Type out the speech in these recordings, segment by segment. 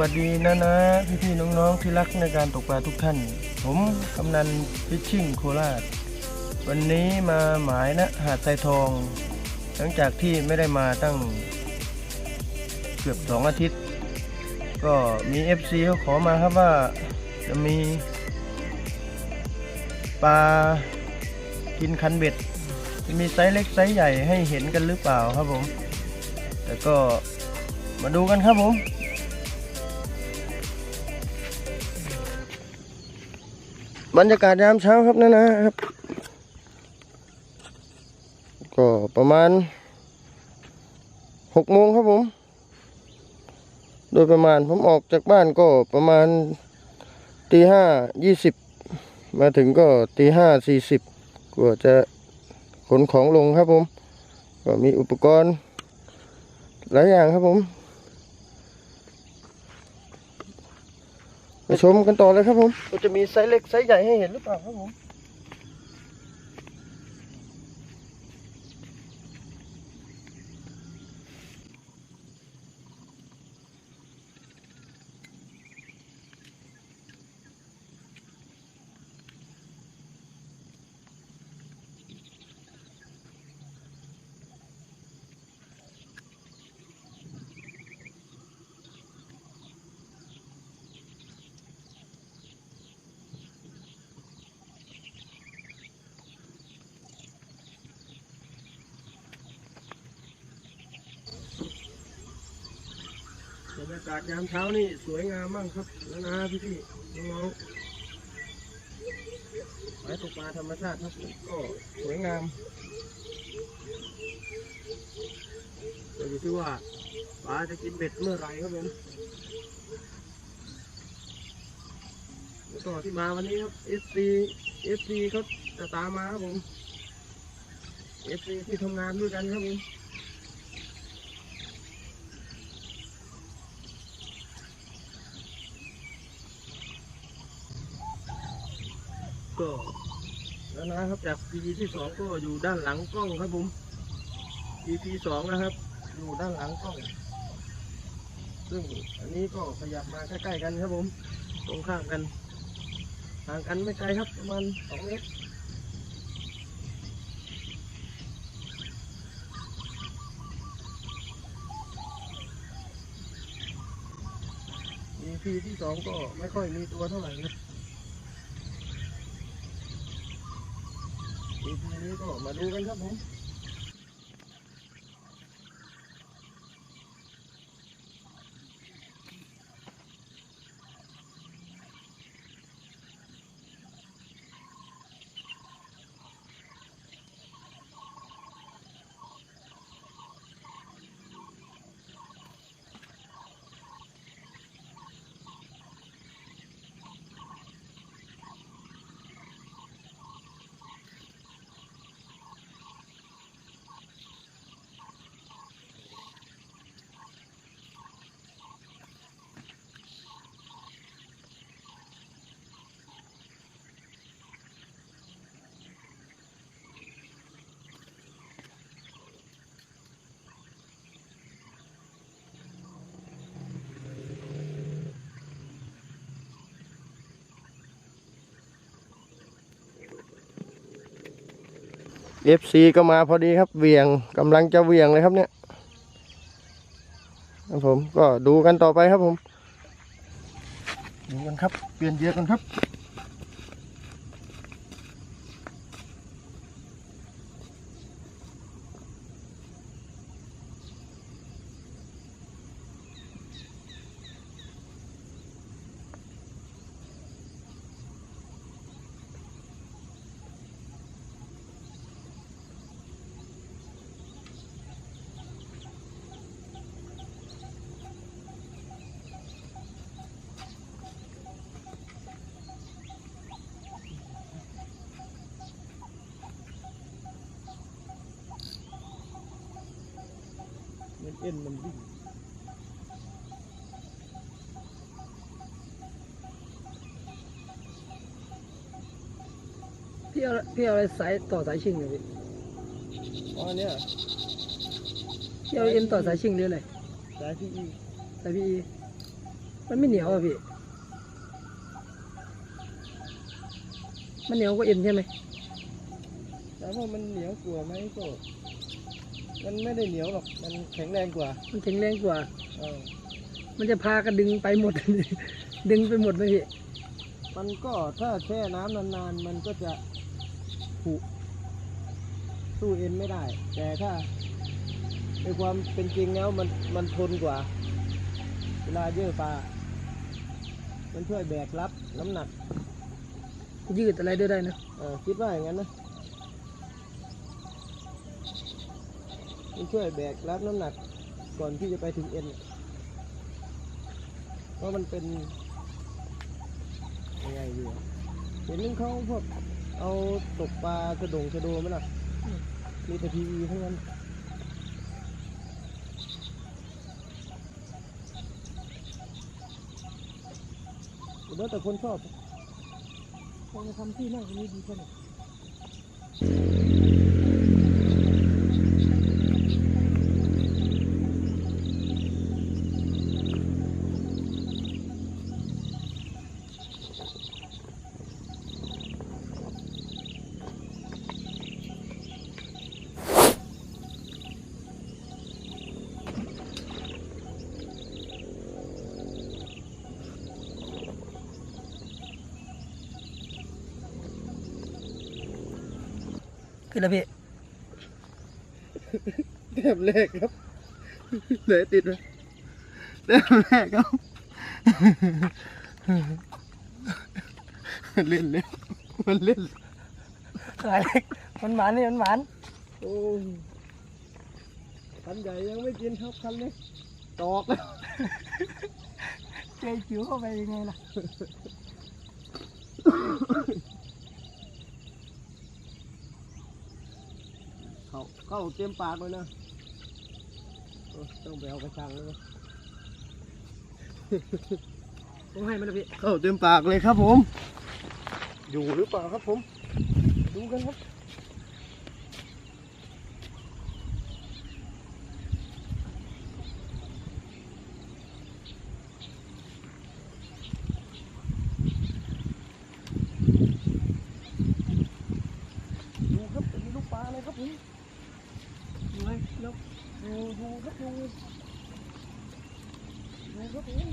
วัสดีนะนะพี่พี่ๆน้องๆที่รักในการตกปลาทุกท่าน ผมกำนันฟิชชิ่งโคราช วันนี้มาหมายนะหาดไทรทอง หลังจากที่ไม่ได้มาตั้งเกือบสองอาทิตย์ ก็มี FC เขาขอมาครับว่าจะมีปลากินคันเบ็ดจะมีไซส์เล็กไซส์ใหญ่ให้เห็นกันหรือเปล่าครับผม แต่ก็มาดูกันครับผม บรรยากาศยามเช้าครับนะนะครับ ก็ประมาณหกโมงครับผม โดยประมาณผมออกจากบ้านก็ประมาณตีห้ายี่สิบมาถึงก็ตีห้าสี่สิบกว่าจะขนของลงครับผม ก็มีอุปกรณ์หลายอย่างครับผมไป ชมกันต่อเลยครับผมก็จะมีไซส์เล็กไซส์ใหญ่ให้เห็นหรือเปล่าครับผม รรยากาศยามเช้านี่สวยงามมากครับแล้วนะพี่พี่ๆน้องๆไม้ตกปลาธรรมชาติครับก็สวยงามก็อยู่ที่ว่าปลาจะกินเบ็ดเมื่อไรครับผมแล้วก็ที่มาวันนี้ครับ FC FC เขาจะตามมาครับผม FC ที่ทำงานด้วยกันครับผม ก็แล้วนะครับจาก EP ที่สองก็อยู่ด้านหลังกล้องครับผม EP สองนะครับ อยู่ด้านหลังกล้อง ซึ่งอันนี้ก็ขยับมาใกล้ๆกันครับผม ตรงข้ามกันห่างกันไม่ไกลครับประมาณสองเมตร EP ที่สองก็ไม่ค่อยมีตัวเท่าไหร่นะ EP นี้ก็ม เอฟซีก็มาพอดีครับเหวียงกำลังจะเหวียงเลยครับเนี่ยครับผมก็ดูกันต่อไปครับผม ดูกันครับ เปลี่ยนเยื่อกันครับ เอ็นมันวิ่งพี่เอาพี่เอาอะไรสายต่อสายชิงเลยพี่อ๋อเนี่ยพี่เอาเอ็นต่อสายชิงหรืออะไรสายพีอีสายพี่มันไม่เหนียวอะพี่ มันเหนียวกว่าเอ็นใช่ไหมแต่ว่ามันเหนียวกว่าไหมก็ มันไม่ได้เหนียวหรอก มันแข็งแรงกว่ามันแข็งแรงกว่า เออมันจะพากันดึงไปหมด ดึงไปหมดไหมพี่มันก็ถ้าแช่น้ำนานๆ มันก็จะผุสู้เอ็นไม่ได้ แต่ถ้าในความเป็นจริงแล้วมันมันทนกว่า เวลาเยื่อปลา มันช่วยแบกรับน้ำหนัก ยืดอะไรด้วยได้นะ เออคิดว่าอย่างนั้นนะ ช่วยแบกรับน้ำหนักก่อนที่จะไปถึงเอ็นเพราะมันเป็นยังไงดีอะเห็นนึงเขาพวกเอาตกปลากระดงกระโดไหมล่ะมีแต่ทีวีทั้งนั้นแล้วแต่คนชอบลองมาทำที่นั่งนี้ดีกว่าหน ขึ้นแล้วพี่แต้มแรกครับเหลือติดไหมแต้มแรกครับเล่นเล่นมันเล่นขายเล็กมันหวานนี่มันหวานโอ้ยคันใหญ่ยังไม่กินครับคันเล็กตอกแล้วใจจิ๋วเข้าไปยังไงล่ะ เข้าเข้าเต็มปากเลยนะโอ้ยต้องไปเอากระชังแล้วนะผมให้มันแล้วพี่เข้าเต็มปากเลยครับผม อยู่หรือเปล่าครับผม ดูกันครับ ดูครับมีลูกปลาอะไรครับผมดูเล ยแล้วดูดูครับดูดูครับผม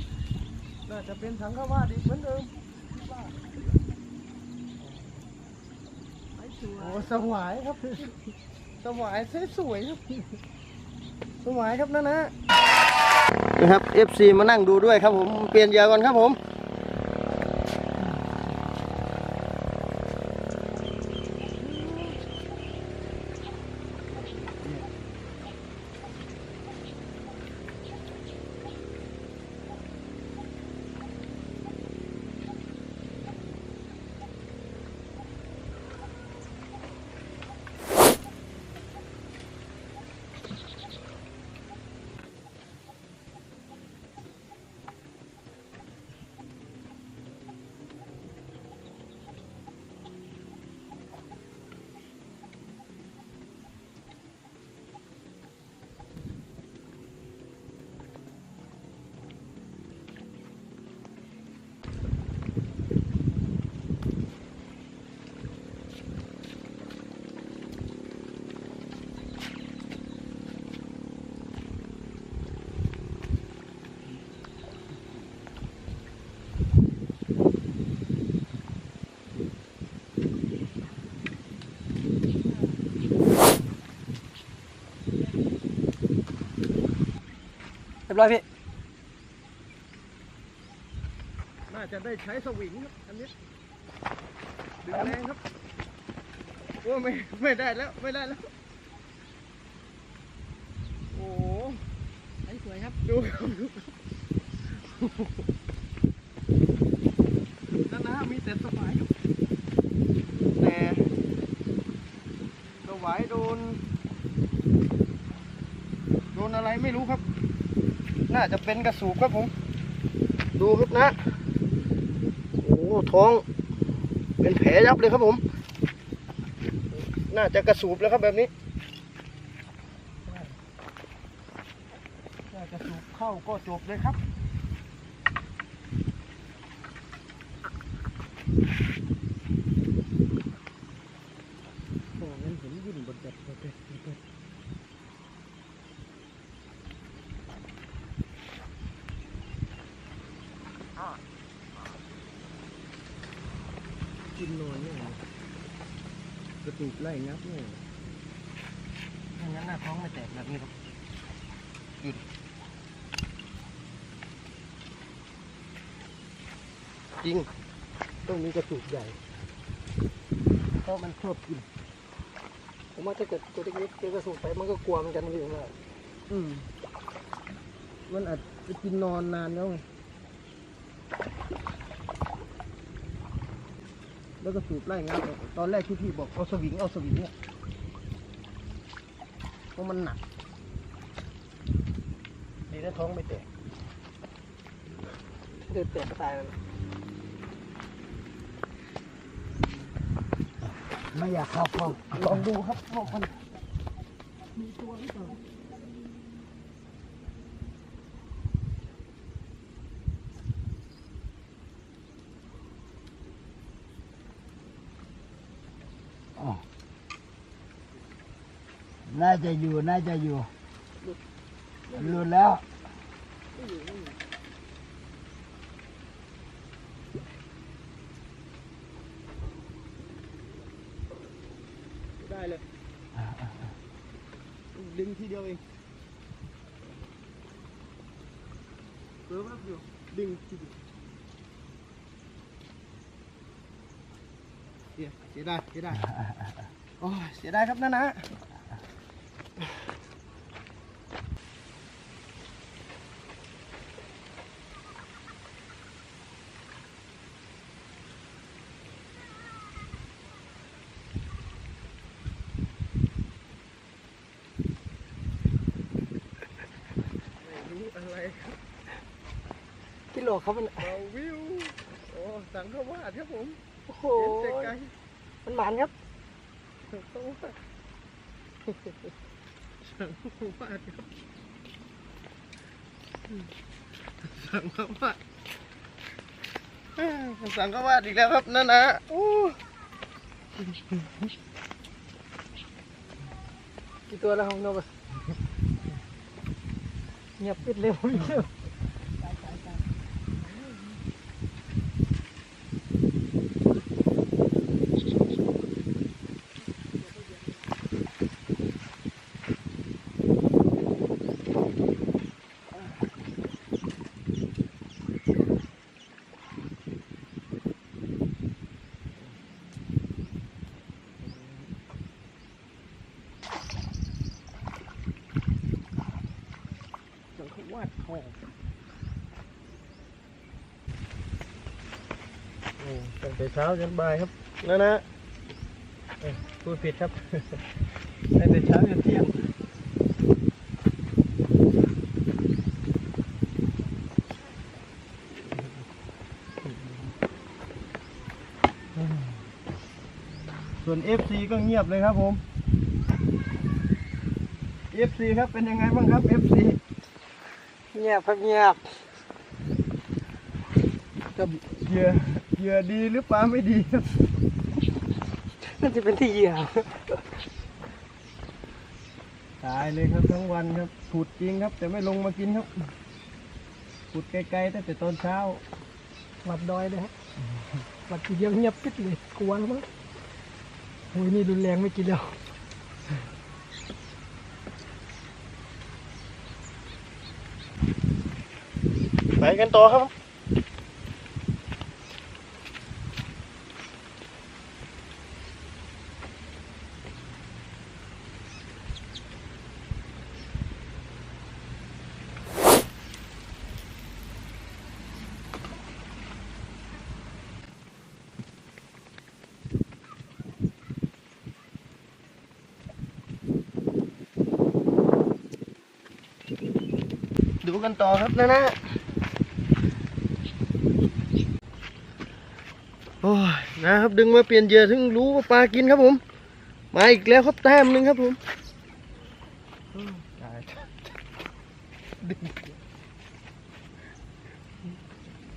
น่าจะเป็นสังฆวาสอีกเหมือนเดิมคิดว่าโอ้สวายครับ สวายสวยๆครับ สวายครับนั่นนะนะครับ FC มานั่งดูด้วยครับผม เปลี่ยนเหยาก่อนครับผม รียบร้อยพี่ น่าจะได้ใช้สวิงครับอันนี้ดึงแรงครับโอ้ไม่ไม่ได้แล้วไม่ได้แล้ว โอ้โหใสวยครับดูครับดูครับนั่นนะมีแต่สวายครับแต่สวายโดน โดนอะไรไม่รู้ครับ น่าจะเป็นกระสูบครับผม ดูครับนะ โอ้ท้อง เป็นแผลยับเลยครับผม น่าจะกระสูบแล้วครับแบบนี้ น่าจะสูบเข้าก็จบเลยครับ ล่งับเนี่ยถ้างั้นหน้าท้องไม่แตกแบบนี้ครับหยุดจริง ต้องมีกระตุกใหญ่ เพราะมันชอบกิน ผมว่าถ้าเกิดตัวเล็กๆเจอกระสุนไปมันก็กลัวเหมือนกันพี่ผมว่าอืมมันอาจจะกินนอนนานแล้วไง แล้วก็สูบไล่งับออกตอนแรกที่พี่บอกเอาสวิงเอาสวิงเนี่ยเพราะมันหนักดีนะท้องไม่แตกเดือดแตกก็ตายแล้วไม่อยากเข้าห้องลองดูครับห้องมันมีตัวหรือเปล่า น่าจะอยู่น่าจะอยู่หลุดแล้วได้เลย ดึงทีเดียวเองเออครับอยู่ดึงทีเดียวเสียเสียดายเสียดายโอ้ยเสียดายครับนะนะ รู้อะไรครับ กิโลเขามันเบาวิว โอ้สังขวาดครับผมโอ้โหเห็นแต่ไกลมันหมานครับสังขวาดสังขวาดครับสังขวาดเอ้ยสังขวาดอีกแล้วครับนั่นนะโอ้กี่ตัวแล้วของนกอะเงียบปิดเร็วเร็วสังขวาดทอง นี่ตั้งแต่เช้าจนบ่ายครับนะนะเอ้ยพูดผิดครับตั้งแต่เช้าจนเที่ยงส่วน FC ก็เงียบเลยครับผม FC ครับเป็นยังไงบ้างครับ FC เงียบครับเงียบก็เหยื่อ เหยื่อดีหรือปลาไม่ดีครับน่าจะเป็นที่เหยื่อตายเลยครับทั้งวันครับผุดจริงครับ แต่ไม่ลงมากินครับผุดไกลๆตั้งแต่ตอนเช้าหลับดอยเลยฮะหลับทีเดียวเงียบปิดเลยกลัวแล้วมั้งโอ้ยนี่รุนแรงไม่กินแล้วไปกันต่อครับ กันต่อครับนะนะโอ้ยนะครับดึงมาเปลี่ยนเหยื่อถึงรู้ว่าปลากินครับผม มาอีกแล้วครับแต้มหนึ่งครับผมอืมตายดึง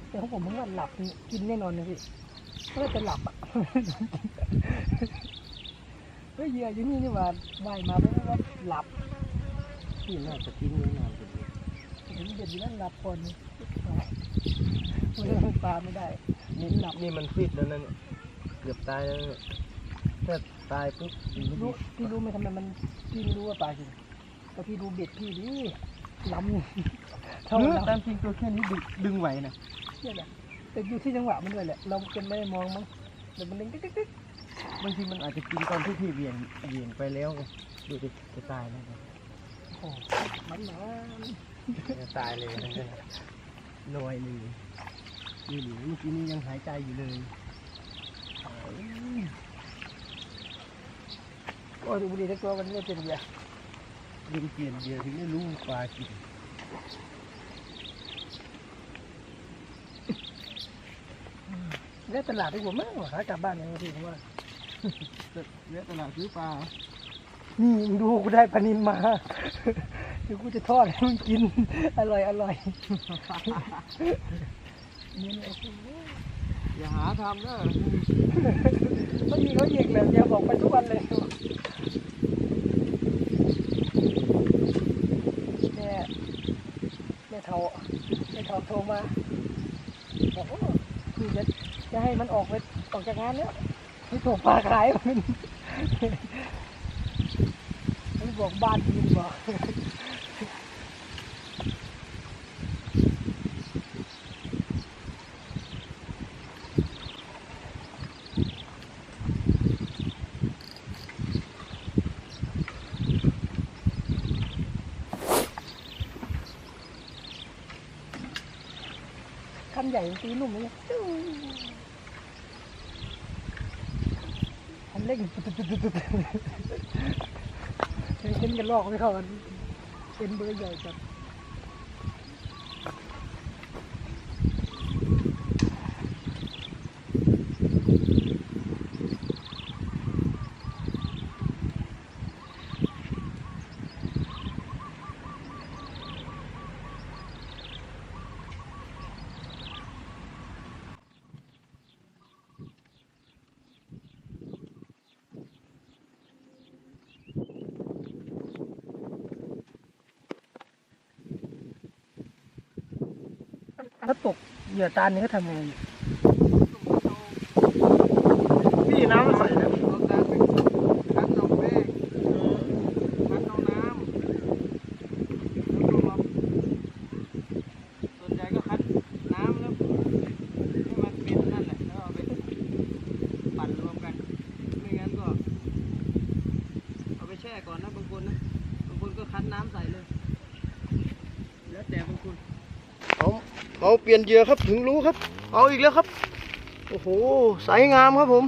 แต่ของผมมันว่าหลับกินแน่นอนนะพี่เพื่อจะหลับอะเฮ้ยเหยื่ออยู่นี่นี่หว่าว่ายมาเพราะว่าหลับที่น่าจะทิ้งไว้นาน กว่านี้ถึงเด็ดอยู่นั่นหลับคนมันเล่นปลาไม่ได้นี่นี่มันฟิตแล้วนั่นเนี่ยเกือบตายแล้วเนี่ยถ้าตายปุ๊บมันไม่รู้ดีพี่รู้ไหมทำไมมันพี่ไม่รู้ว่าปลาจริงแต่พี่ดูเบ็ดพี่ดิล้ำเท่าเออเราตามจริงตัวแค่นี้ดึงดึงไหวนะเนี่ยแหละแต่อยู่ที่จังหวะมันด้วยแหละ เราจนไม่ได้มองมั้งแต่มันเด้งติ๊กติ๊กติ๊กบางทีมันอาจจะกินตอนที่พี่เวียนเวียนไปแล้วไงดูดิจะตายแล้วนะโอ้โหมันหนาจะ ตายเลยนะลอยเลยนี่หนูเมื่อกี้นี้ยังหายใจอยู่เลยโอ้ยดูบุรีทั้งตัวมันไม่เป็นเบียร์ยิงเปลี่ยนเดียวถึงได้รู้ว่าปลากินแล้วตลาดดีกว่ามั้งหากลับบ้านยังไงพี่ผมว่าเวะตลาดซื้อปลา นี่มึงดูกูได้ปลานินมาเดี๋ยวกูจะทอดให้มึงกิน อร่อยอร่อยนี่โอ้โหอย่าหาทำนะเขายิงเขายิงแบบเนี้ยบอกไปทุกวันเลยแม่แม่เทาแม่เทาโทรมาบอกว่าคือจะจะให้มันออกไปออกจากงานเนี้ยให้ส่งปลาขายมันมันบอกบ้านดีกว่าคัน ใหญ่ตีนุ่มเลยจู้คันเล็กตุ๊ดตุ๊ดตุ๊ดเห็นกันลอกไม่เข้ากันเป็นเบอร์ใหญ่จัด ถ้าตกเหยื่อตาลนี่เขาทำไงพี่น้ำใสนะ เอาตาไปคั้นเอาแป้งคั้นเอาน้ำแล้วก็มาส่วนใหญ่ก็คั้นน้ำแล้วให้มันเป็นนั่นแหละแล้วเอาไปปั่นรวมกัน ไม่งั้นก็ เอาไปแช่ก่อนนะบางคนนะบางคนก็คั้นน้ำใส่เลย แล้วแต่บางคนเอา เอาเปลี่ยนเหยื่อครับถึงรู้ครับ เอาอีกแล้วครับ โอ้โหใสงามครับผม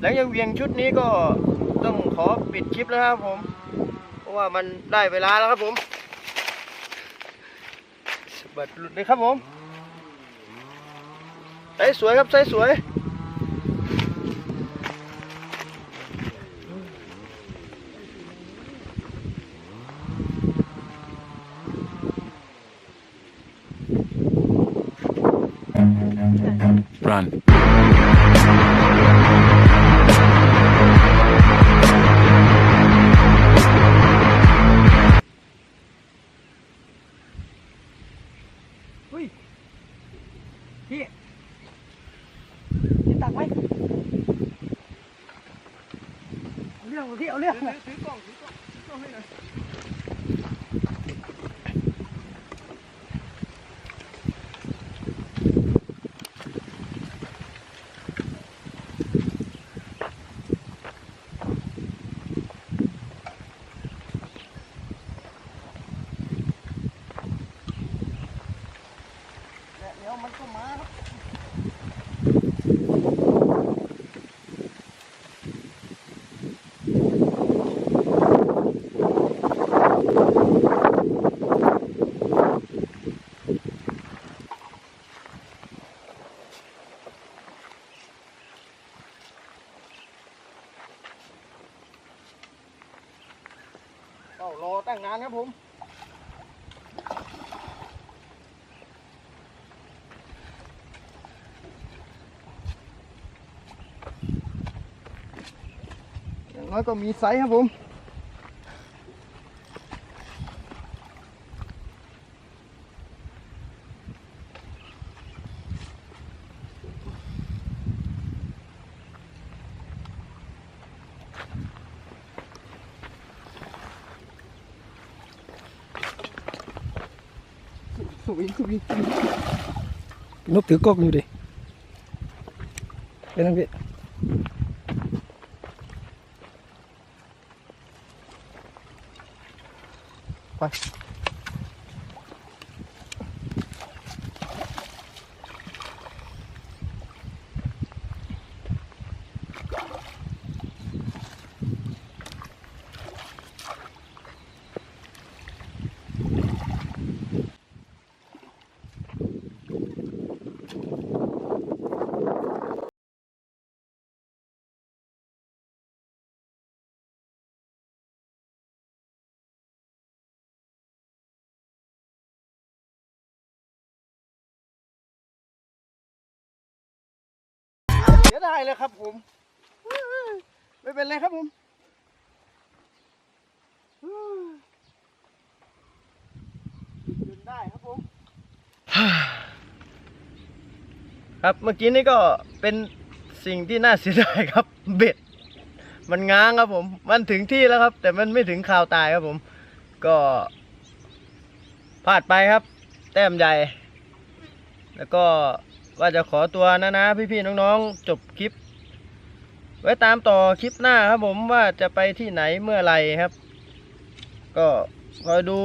หลังจากเวียงชุดนี้ก็ต้องขอปิดคลิปแล้วครับผม เพราะว่ามันได้เวลาแล้วครับผมสบัดหลุดเลยครับผมใสสวยครับใสสวย done. ครับผมอย่างน้อยก็มีไซส์ครับผม nốt tứ cốc như đi bên anh viện quay. ไดายเลยครับผม ไม่เป็นไรครับผมยืนได้ครับผม ครับเมื่อกี้นี่ก็เป็นสิ่งที่น่าเสียดายครับ เบ็ด มันง้างครับผม มันถึงที่แล้วครับ แต่มันไม่ถึงข่าวตายครับผม ก็พลาดไปครับ แต้มใหญ่ แล้วก็ ว่าจะขอตัวนะนะพี่ๆน้องๆ จบคลิป ไว้ตามต่อคลิปหน้าครับผมว่าจะไปที่ไหนเมื่อไหรครับ ก็คอยดู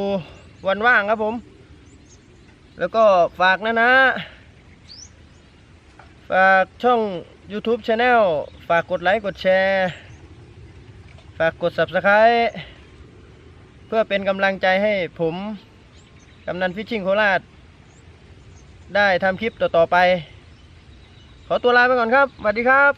วันว่างครับผม แล้วก็ฝากนะนะฝากช่อง YouTube Channel ฝากกดไลค์กดแชร์ ฝากกด Subscribe เพื่อเป็นกำลังใจให้ผม กำนันฟิชชิ่งโคราช ได้ทำคลิปต่อๆไป ขอตัวลาไปก่อนครับสวัสดีครับ